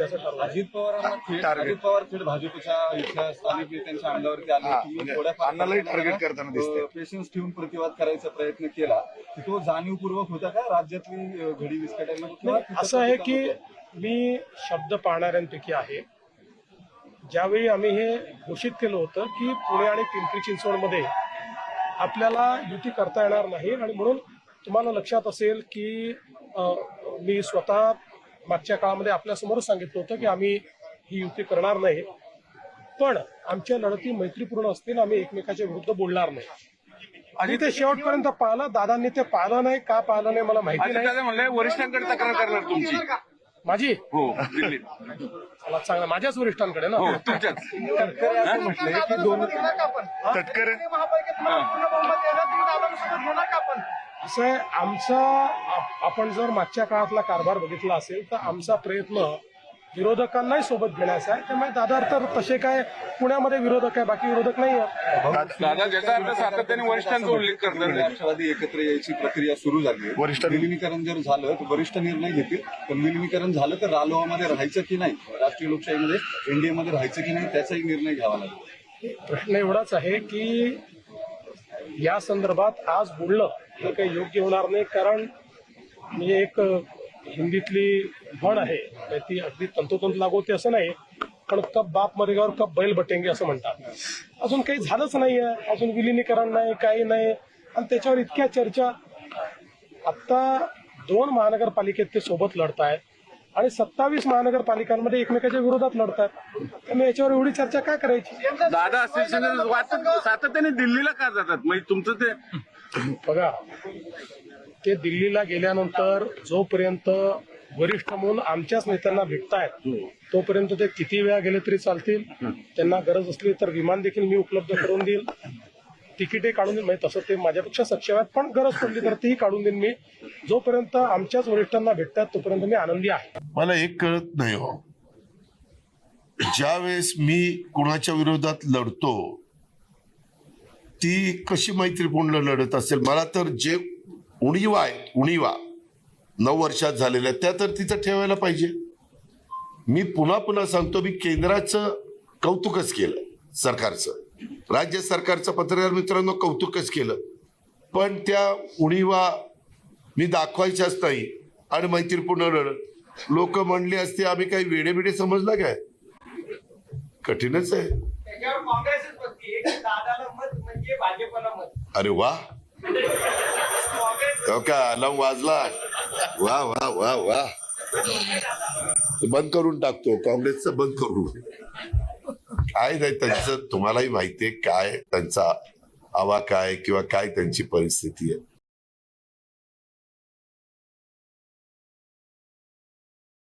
अजित पवारांना थेट. अजित पवार थेट भाजपच्या इथल्या स्थानिक नेत्यांच्या अंगावरती आले. की म्हणजे थोड्याफार target करताना. पेशन्स ठेवून प्रतिवाद करायचा प्रयत्न केला. की तो जाणीवपूर्वक होता का? राज्यातली घडी विस्कटायला असं आहे की मी शब्द पाळणाऱ्यांपैकी आहे. ज्यावेळी आम्ही हे घोषित केलं होतं की पुणे आणि पिंपरी चिंचवडमध्ये आपल्याला युती करता येणार नाही आणि म्हणून तुम्हाला लक्षात असेल की मी स्वतः मागच्या काळामध्ये आपल्यासमोरच सांगितलं होतं की आम्ही ही युती करणार नाही. पण आमच्या लढती मैत्रीपूर्ण असतील आम्ही एकमेकाच्या विरुद्ध बोलणार नाही. आणि ते शेवटपर्यंत पाहिलं दादांनी ते पाहिलं नाही का पाहिलं नाही मला माहिती नाही. दादा म्हणले वरिष्ठांकडे तक्रार करणार तुमची. माझी? हो मला चांगला. माझ्याच वरिष्ठांकडे ना? हो तुमच्याच. तटकरे असं म्हटलंय की दोन तटकरे? असं आहे आमचा आपण जर मागच्या काळातला कारभार बघितला असेल तर आमचा प्रयत्न विरोधकांनाही सोबत घेण्याचा आहे. त्यामुळे दादा तर तसे काय पुण्यामध्ये विरोधक आहे बाकी विरोधक नाही आहेत दादा ज्याचा अर्थ सातत्याने वरिष्ठांचा उल्लेख करतात. राष्ट्रवादी एकत्र यायची प्रक्रिया सुरू झाली आहे. वरिष्ठ- विलिनीकरण जर झालं तर वरिष्ठ निर्णय घेतील. पण विलिनीकरण झालं तर रालोआमध्ये राहायचं की नाही? राष्ट्रीय लोकशाहीमध्ये एनडीए मध्ये राहायचं की नाही? त्याचाही निर्णय घ्यावा लागेल. प्रश्न एवढाच आहे की या संदर्भात आज बोलणं हे काही योग्य होणार नाही कारण म्हणजे एक हिंदीतली म्हण आहे. ती अगदी तंतोतंत लागू होते असं नाही. पण कप बाप मरेगावर कप बैल बटेंगे असं म्हणतात. अजून काही झालंच नाहीये अजून विलिनीकरण नाही काही नाही. आणि त्याच्यावर इतक्या चर्चा. आता दोन महानगरपालिकेत ते सोबत लढतायत आणि सत्तावीस महानगरपालिकांमध्ये एकमेकाच्या विरोधात लढतात त्यामुळे याच्यावर एवढी चर्चा काय करायची? दादा सातत्याने दिल्लीला का जातात? म्हणजे तुमचं ते बघा ते दिल्लीला गेल्यानंतर जोपर्यंत वरिष्ठ म्हणून आमच्याच नेत्यांना भेटतायत तोपर्यंत ते किती वेळा गेले तरी चालतील? त्यांना गरज असली तर विमान देखील मी उपलब्ध करून देईल. तिकीटही काढून देईल. म्हणजे तसं ते माझ्यापेक्षा सक्षम आहेत पण गरज पडली तर तीही काढून देईन मी. जोपर्यंत आमच्याच वरिष्ठांना भेटतात तोपर्यंत मी आनंदी आहे. मला एक कळत नाही हो. ज्या वेळेस मी कुणाच्या विरोधात लढतो ती कशी मैत्रीपूर्ण लढत असेल? मला तर जे उणीवा आहे उणीवा. नऊ वर्षात झालेल्या त्या तर तिथं ठेवायला पाहिजे. मी पुन्हा पुन्हा सांगतो मी केंद्राचं कौतुकच केलं सरकारचं. राज्य सरकारचं पत्रकार मित्रांनो कौतुकच केलं. पण त्या उणीवा मी दाखवायच्याच नाही. आणि मैत्रीपूर्ण लोक म्हणले असते आम्ही काही वेडे बिडे समजला काय? कठीणच आहे. म्हणजे अरे वा. हो का अलम वाजला. वा वा वा वा. बंद करून टाकतो काँग्रेसचं बंद करू काय नाही त्यांचं तुम्हालाही माहितीये काय त्यांचा आवा काय किंवा काय त्यांची परिस्थिती आहे.